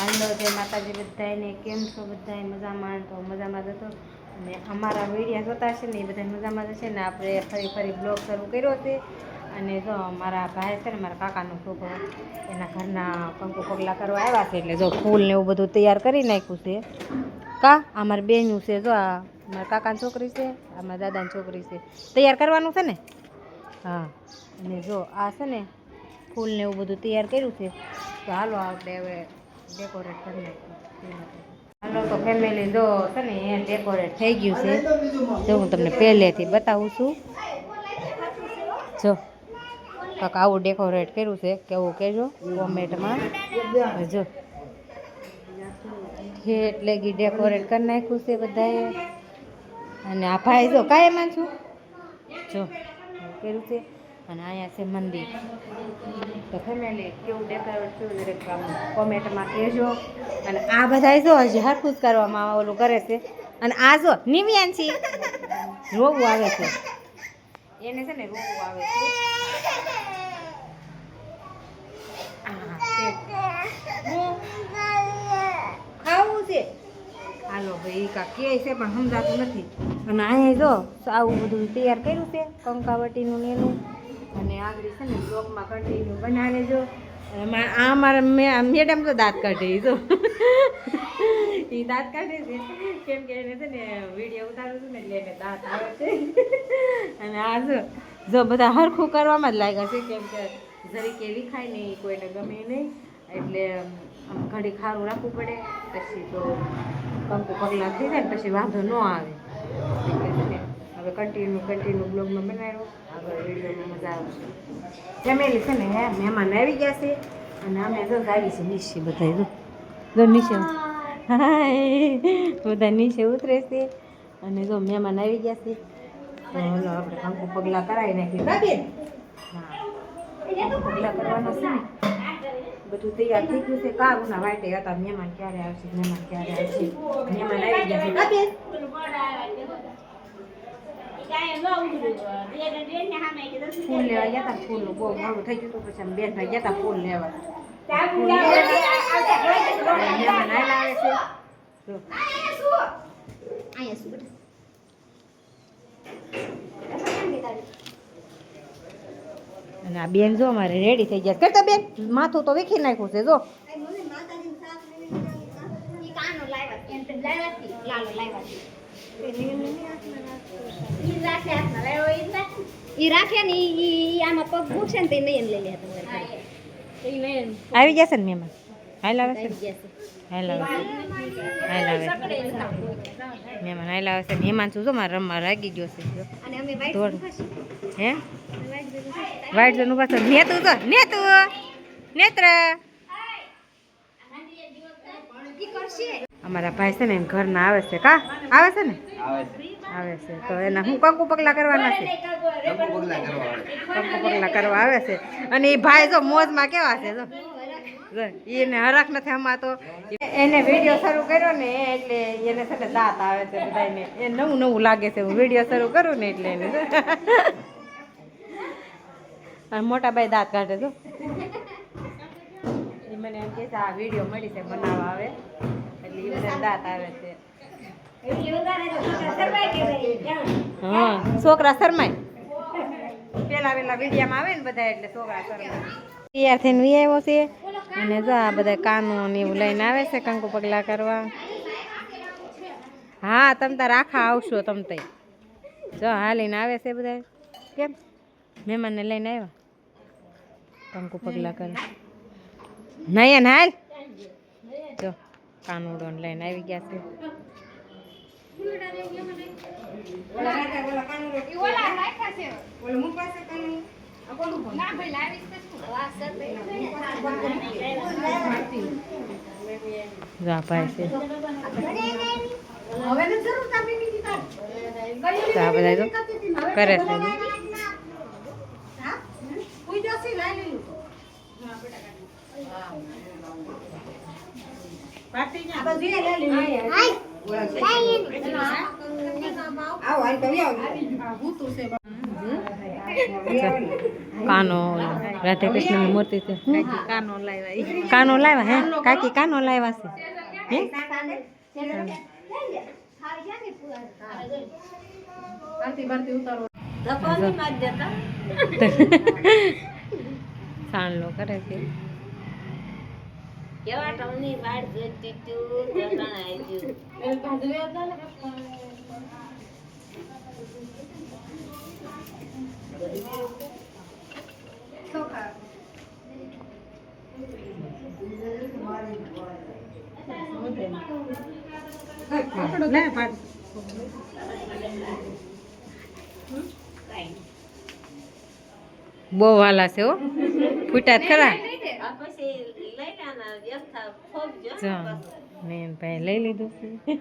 હાલો, જય માતાજી બધાને કેમ છો બધાએ મજામાં? તો મજામાં જ હતો અને અમારા વિડીયા જોતા છે ને એ બધા મજામાં જ છે ને આપણે ફરી ફરી બ્લોગ શરૂ કર્યો છે. અને જો મારા ભાઈ છે ને, મારા કાકાનો છોકરો, એના ઘરના પંખો પગલા કરવા આવ્યા છે એટલે જો ફૂલ ને એવું બધું તૈયાર કરી નાખ્યું છે. કા? આ મારી બેનું છે, જો આ મારા કાકાની છોકરી છે, આ મારા દાદાની છોકરી છે. તૈયાર કરવાનું છે ને? હા. અને જો આ છે ને, ફૂલ ને એવું બધું તૈયાર કર્યું છે. તો હાલો, આપણે હવે ડેકોરેટ કરી નાખ્યું હાલો, તો ફેમિલી જો છે ને, એ ડેકોરેટ થઈ ગયું છે. જો હું તમને પહેલેથી બતાવું છું. જો, કાંક આવું ડેકોરેટ કર્યું છે. કેવું કહેજો? કોમેન્ટમાં જો. ઠેઠ લગી ડેકોરેટ કરી નાખ્યું છે બધાએ. અને આ ભાઈ જો કાંઈ એમાં છું. જો કર્યું છે. અને અહીંયા છે મંદિર. તો ફેમિલી કેવું ડેકોરેટ થયું દરેક કોમેન્ટમાં કહેજો. અને આ બધા જો હજી હરખું જ કરવામાં ઓલું કરે છે. અને આ જો નિવ્યાંશી રોવું આવે છે. એને છે ને રોવું આવે છે. છે? હાલો ભાઈ કા કે છે, પણ સમજાતું નથી. અને અહીંયા જો આવું બધું તૈયાર કર્યું છે, કંકાવટીનું ને એનું. અને આગળ છે ને બ્લોકમાં કન્ટિન્યુ બનાવે જો આ મારા મે- મેડમ તો દાંત કાઢે જો. એ દાંત કાઢે છે. કેમ કે એને છે ને વીડિયો ઉતારું છું ને એટલે એને દાંત આવે છે. અને આ જો જો બધા હરખું કરવામાં જ લાગ્યા છે, કેમ કે જરીકે ખાય નહીં કોઈને ગમે નહીં. એટલે આમ ઘડી ખારું રાખવું પડે, પછી તો કંકુ પગલાં થઈ જાય પછી વાંધો ન આવે. હવે કન્ટિન્યુ કન્ટિન્યુ બ્લોગમાં બનાવ્યો. આગળ વિડીયોમાં મજા આવશે ફેમિલી છે ને હે? મહેમાન આવી ગયા છે. અને અમે જો આવી છે નીચે બધા જો. જો નીચે હાય. બધા નીચે ઉતરે છે. અને જો મહેમાન આવી ગયા છે. તો હલો આપણે કંકુ પગલાં કરાવી નાખીએ. કા હા. પગલાં કરવાના છે ને? બધું તૈયાર થઈ ગયું છે. કારુના વાટે હતા? મહેમાન ક્યારે આવશે? મહેમાન ક્યારે આવશે? મહેમાન આવી ગયા છે. કા ફૂલ લેવા ગયા હતા ફૂલનું બહુ મોડું થઈ ગયું. પછી અમે બેન ભાઈ ગયા હતા ફૂલ લેવા ફૂલ મહેમાન. અને આ બેન જો અમારે રેડી થઈ ગયા કરતા બેન માથું તો વીખી નાખ્યું છે. જો ઈ રાખે ને ઈ ઈ આમાં પગ મૂકશે ને તે નયન લઈ લે આવી જશે ને મહેમાન હાલ આવે છે હાલ આવે હાલ આવે છે. મહેમાન હાલ આવે છે. ને હેમાંશુ જો મારે રમવા રાગી ગયો છે. જો. અને અમે વાઈટ દોડ. હે? વાઇટ જન થયો નેતું તો નેતું! નેત્ર! અમારા ભાઈ છે ને એમ ઘરના આવે છે. કા? આવે છે ને? આવે છે. તો એના હું કંકુ પગલા કરવાના છે? કંકુ પગલા કરવા આવે છે. અને એ ભાઈ જો મોજમાં કેવા છે જો? એને હરખ નથી આમાં તો એને વીડિયો શરૂ કર્યો ને એટલે એને છે ને દાંત આવે છે બધાને એ નવું નવું લાગે છે હું વીડિયો શરૂ કરું ને એટલે એને. અને મોટા ભાઈ દાંત કાઢે એ મને એમ કે આ વીડિયો મળી છે બનાવવા આવે. હા. છોકરા શરમાય. પેલા પેલા વિડીયામાં આવે ને બધા એટલે છોકરા શરમાય. તૈયાર થઈને વી આવ્યો છે. અને જો આ બધા કાનો ને એવું લઈને આવે છે કંકુ પગલા કરવા. હા તમ તાર આખા આવશો તમ તઈ. જો હાલીને આવે છે બધા. કેમ? મહેમાનને લઈને આવ્યા? કંકુ પગલા કરે નયન હાલ. કાનુડો લઈને આવી ગયા છે. કરે છે. કાનો રાધે કૃષ્ણની મૂર્તિ છે. કાકી કાનો લાવ્યા. કાનો લાવ્યા હે? કાકી કાનો લાવ્યા છે? હે? આરતી વાડ જોતી તું? કરે છે લે ભાત બહુ વાલા છે હો. ફૂટ્યા જ ખરા જો મેં ભાઈ લઈ લીધું છે.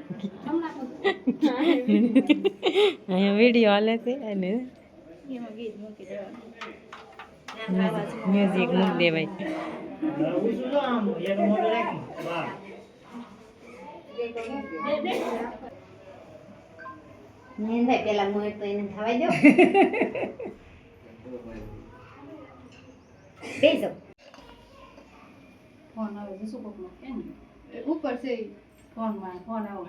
અહીંયા વીડિયો હાલે છે અને મ્યુઝિક મૂકી દેવાય. પેલા તો એને થવા દો. બેસો ફોન આવે છે શું કોકનો કેમ એ ઉપર છે ફોન ફોનમાં ફોન આવો.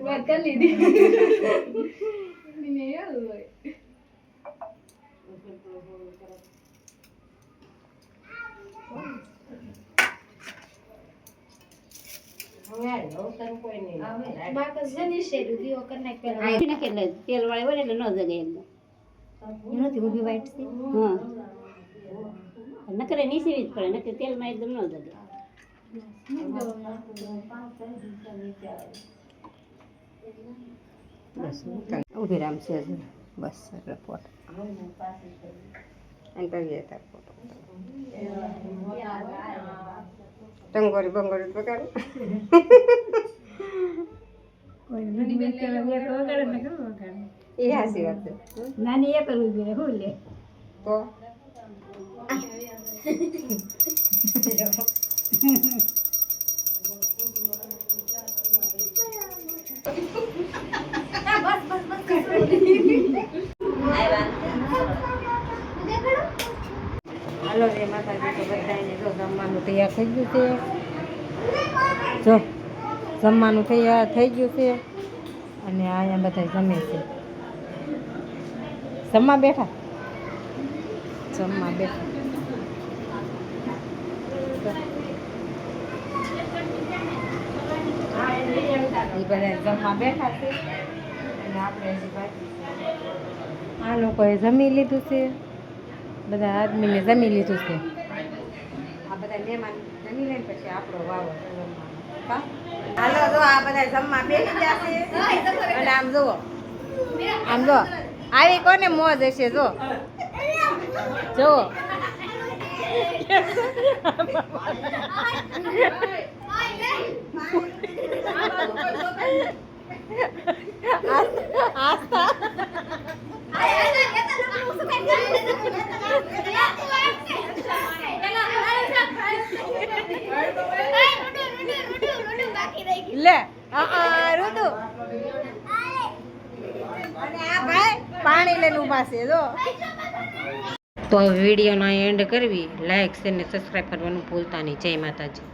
વાત કરી લીધી. યાદ હોય. તેલ વાળી હોય ને એટલે ન જગે એમ નથી ઊભી વાઈટ છે. હા. નકરે નીસવી જ પડે નકર તેલમાં એકદમ ન જગે બસ ઊભી રામ છે બસ અને કરીએ તાર ફોટો ટંગોરી બંગોરી પકડ એ હાસી વાત છે નાની એ પણ ઊભી રહે હું લે તો હાલો રે માતાજી તો બધાને જો જમવાનું તૈયાર થઈ ગયું છે જો જમવાનું તૈયાર થઈ ગયું છે અને અહીંયા બધા જમે છે જમવા બેઠા જમવા બેઠા એ બેઠા છે અને આ લોકોએ જમી લીધું છે. બધા આદમીને જમી લીધું છે. આ બધા મહેમાન જમી લે પછી આપણો વાવો? હાલો, જો આ બધા જમવા બેસી અને આમ જુઓ. આમ જો આવી કોને મોજ હશે જો જુઓ. આસ્થા લે ઋતુ. અને આ ભાઈ પાણી લઈને ઊભા છે જો. તો વિડીયોના એન્ડ કરવી. લાઇક શેર ને સબસ્ક્રાઈબ કરવાનું ભૂલતા નહીં. જય માતાજી.